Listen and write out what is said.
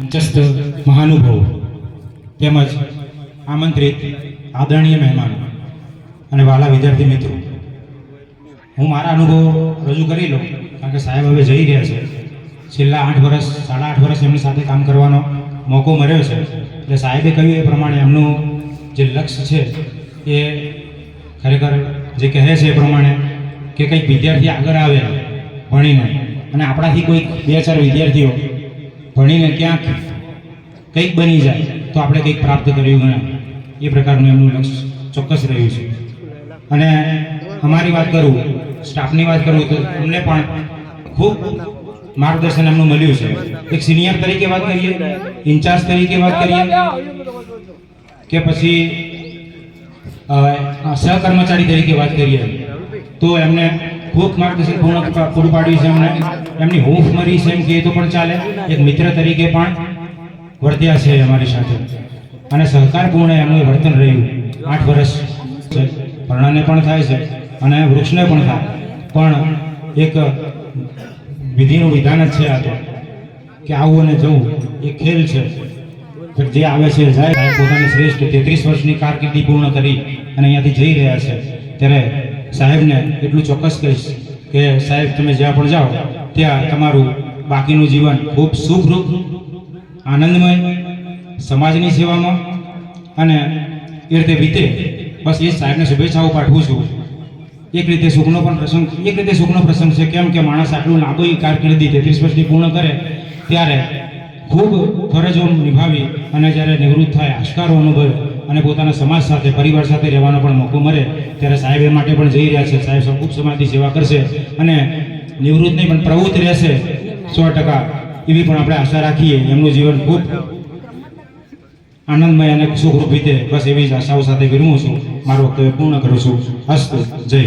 મંચસ્થ મહાનુભાવો, તેમજ આમંત્રિત આદરણીય મહેમાનો અને વાલા વિદ્યાર્થી મિત્રો, હું મારા અનુભવો રજૂ કરી લઉં, કારણ કે સાહેબ હવે જઈ રહ્યા છે. છેલ્લા આઠ વર્ષ, સાડા આઠ વર્ષ એમની સાથે કામ કરવાનો મોકો મળ્યો છે. એટલે સાહેબે કહ્યું એ પ્રમાણે એમનું જે લક્ષ્ય છે એ ખરેખર જે કહે છે એ પ્રમાણે કે કંઈક વિદ્યાર્થી આગળ આવે ભણીને. અને આપણાથી કોઈક બે ચાર વિદ્યાર્થીઓ ભણીને ક્યાંક કંઈક બની જાય, તો આપણે કંઈક પ્રાપ્ત કર્યું ગણાય. એ પ્રકારનું એમનું લક્ષ્ય ચોક્કસ રહ્યું છે. અને અમારી વાત કરું, સ્ટાફની વાત કરું, તો અમને પણ ખૂબ માર્ગદર્શન એમનું મળ્યું છે. એક સિનિયર તરીકે વાત કરીએ, ઇન્ચાર્જ તરીકે વાત કરીએ, કે પછી સહકર્મચારી તરીકે વાત કરીએ, તો એમને ખૂબ માર્ગદર્શન પૂર્ણ પૂરું પાડ્યું છે એમને. એમની હૂંફ મરી છે એમ કહીએ તો પણ ચાલે. એક મિત્ર તરીકે પણ વર્ત્યા છે અમારી સાથે. અને સહકારપૂર્ણ એમનું વર્તન રહ્યું. આઠ વર્ષ છે. ભરણાને પણ થાય છે અને વૃક્ષને પણ થાય. પણ એક વિધિનું વિધાન જ છે આ તો. કે આવું અને જવું એ ખેલ છે. જે આવે છે, જાય. પોતાની શ્રેષ્ઠ તેત્રીસ વર્ષની કારકિર્દી પૂર્ણ કરી અને અહીંયાથી જઈ રહ્યા છે. ત્યારે સાહેબને એટલું ચોક્કસ કહીશ કે સાહેબ, તમે જ્યાં પણ જાઓ, ત્યાં તમારું બાકીનું જીવન ખૂબ સુખરૂપ, આનંદમય, સમાજની સેવામાં અને એ રીતે વીતે, બસ એ સાહેબને શુભેચ્છાઓ પાઠવું છું. એક રીતે સુખનો પણ પ્રસંગ, એક રીતે સુખનો પ્રસંગ છે, કેમ કે માણસ આટલું લાંબી કારકિર્દી તેત્રીસ વર્ષની પૂર્ણ કરે, ત્યારે ખૂબ ફરજો નિભાવી અને જ્યારે નિવૃત્ત થાય, આશકારો અનુભવે અને પોતાના સમાજ સાથે, પરિવાર સાથે રહેવાનો પણ મોકો મળે, ત્યારે સાહેબ એ માટે પણ જઈ રહ્યા છે. સાહેબ ખૂબ સમાજની સેવા કરશે અને નિવૃત્ત નહીં, પણ પ્રવૃત્ત રહેશે સો ટકા એવી પણ આપણે આશા રાખીએ. એમનું જીવન ખૂબ આનંદમય અને સુખરૂપ રીતે બસ એવી જ આશાઓ સાથે વિરમું છું. મારું વક્તવ્ય પૂર્ણ કરું છું. અસ્ત જય